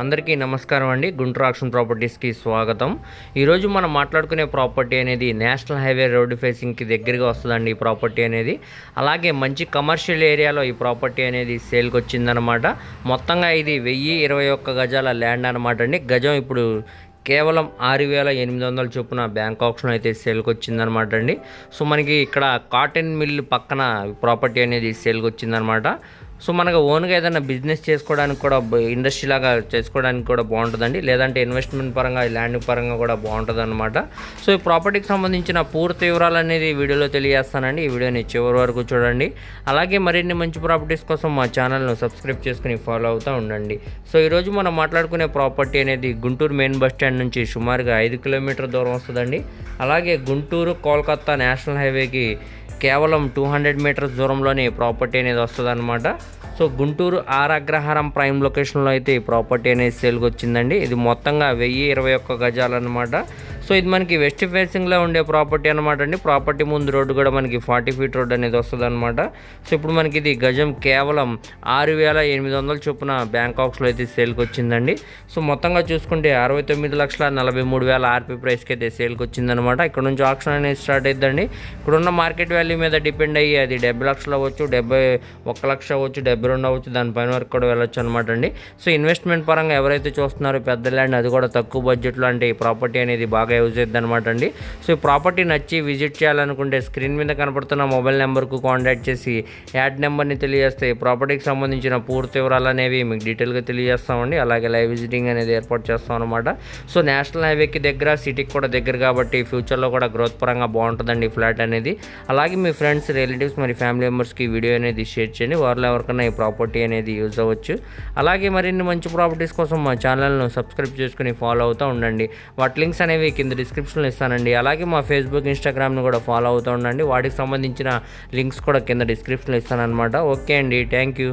అందరికీ నమస్కారం అండి. గుంటూరు ఆక్షన్ ప్రాపర్టీస్కి స్వాగతం. ఈరోజు మనం మాట్లాడుకునే ప్రాపర్టీ అనేది నేషనల్ హైవే రోడ్డు ఫేసింగ్కి దగ్గరగా వస్తుందండి ఈ ప్రాపర్టీ అనేది. అలాగే మంచి కమర్షియల్ ఏరియాలో ఈ ప్రాపర్టీ అనేది సేల్కి వచ్చిందనమాట మొత్తంగా ఇది వెయ్యి ఇరవై ఒక్క గజాల ల్యాండ్ అనమాట అండి. గజం ఇప్పుడు కేవలం ఆరు వేల ఎనిమిది వందల చొప్పున బ్యాంక్ ఆప్షన్ అయితే సేల్కి వచ్చిందనమాట అండి. సో మనకి ఇక్కడ కాటన్ మిల్ పక్కన ప్రాపర్టీ అనేది సేల్కి వచ్చిందనమాట సో మనకు ఓన్గా ఏదైనా బిజినెస్ చేసుకోవడానికి కూడా ఇండస్ట్రీ లాగా చేసుకోవడానికి కూడా బాగుంటుందండి. లేదంటే ఇన్వెస్ట్మెంట్ పరంగా ల్యాండ్ పరంగా కూడా బాగుంటుంది అనమాట సో ఈ ప్రాపర్టీకి సంబంధించిన పూర్తి వివరాలు అనేది వీడియోలో తెలియజేస్తానండి. ఈ వీడియోని చివరి వరకు చూడండి. అలాగే మరిన్ని మంచి ప్రాపర్టీస్ కోసం మా ఛానల్ను సబ్స్క్రైబ్ చేసుకుని ఫాలో అవుతూ ఉండండి. సో ఈరోజు మనం మాట్లాడుకునే ప్రాపర్టీ అనేది గుంటూరు మెయిన్ బస్ స్టాండ్ నుంచి సుమారుగా ఐదు కిలోమీటర్ దూరం వస్తుందండి. అలాగే గుంటూరు కోల్కత్తా నేషనల్ హైవేకి కేవలం టూ హండ్రెడ్ మీటర్స్ దూరంలోనే ఈ ప్రాపర్టీ అనేది వస్తుంది అనమాట so Guntur R Agraharam prime లొకేషన్లో అయితే ఈ ప్రాపర్టీ అనేది సేల్కి వచ్చిందండి. ఇది మొత్తంగా వెయ్యి ఇరవై ఒక్క గజాలన్నమాట. సో ఇది మనకి వెస్ట్ ఫేసింగ్లో ఉండే ప్రాపర్టీ అనమాట అండి. ప్రాపర్టీ ముందు రోడ్డు కూడా మనకి ఫార్టీ ఫీట్ రోడ్ అనేది వస్తుంది అనమాట సో ఇప్పుడు మనకి ఇది గజం కేవలం ఆరు వేల ఎనిమిది వందల చొప్పున బ్యాంకాక్స్లో అయితే సేల్కి వచ్చిందండి. సో మొత్తంగా చూసుకుంటే అరవై తొమ్మిది లక్షల నలభై మూడు వేల ఆర్పీ ప్రైస్కి అయితే సేల్కి వచ్చిందనమాట ఇక్కడ నుంచి ఆప్షన్ అనేది స్టార్ట్ అయిద్దండి. ఇక్కడున్న మార్కెట్ వాల్యూ మీద డిపెండ్ అయ్యి అది డెబ్బై లక్షలు అవ్వచ్చు డెబ్బై ఒక్క లక్ష అవ్వచ్చు డెబ్బై రెండు అవ్వచ్చు దానిపైన వరకు కూడా వెళ్ళొచ్చు అనమాట అండి. సో ఇన్వెస్ట్మెంట్ పరంగా ఎవరైతే చూస్తున్నారో పెద్ద ల్యాండ్ అది కూడా తక్కువ బడ్జెట్లో అంటే ఈ ప్రాపర్టీ అనేది బాగా యూజ్ అవుతుంది అనమాట అండి. సో ఈ ప్రాపర్టీ నచ్చి విజిట్ చేయాలనుకుంటే స్క్రీన్ మీద కనపడుతున్న మొబైల్ నెంబర్కు కాంటాక్ట్ చేసి యాడ్ నెంబర్ని తెలియజేస్తే ప్రాపర్టీకి సంబంధించిన పూర్తి వివరాలు అనేవి మీకు డీటెయిల్గా తెలియజేస్తామండి. అలాగే లైవ్ విజిటింగ్ అనేది ఏర్పాటు చేస్తాం అనమాట సో నేషనల్ హైవేకి దగ్గర సిటీకి కూడా దగ్గర కాబట్టి ఫ్యూచర్లో కూడా గ్రోత్ పరంగా బాగుంటుందండి ఈ ఫ్లాట్ అనేది. అలాగే మీ ఫ్రెండ్స్ రిలేటివ్స్ మరి ఫ్యామిలీ మెంబర్స్కి వీడియో అనేది షేర్ చేయండి. వారిలో ఎవరికైనా ఈ ప్రాపర్టీ అనేది యూజ్ అవ్వచ్చు. అలాగే మరిన్ని మంచి ప్రాపర్టీస్ కోసం మా ఛానల్ను సబ్స్క్రైబ్ చేసుకుని ఫాలో అవుతూ ఉండండి. వాటి లింక్స్ అనేవి కింద డిస్క్రిప్షన్లో ఇస్తానండి. అలాగే మా ఫేస్బుక్ ఇన్స్టాగ్రామ్ను కూడా ఫాలో అవుతూ ఉండండి. వాటికి సంబంధించిన లింక్స్ కూడా కింద డిస్క్రిప్షన్లో ఇస్తానన్నమాట. ఓకే అండి. Thank you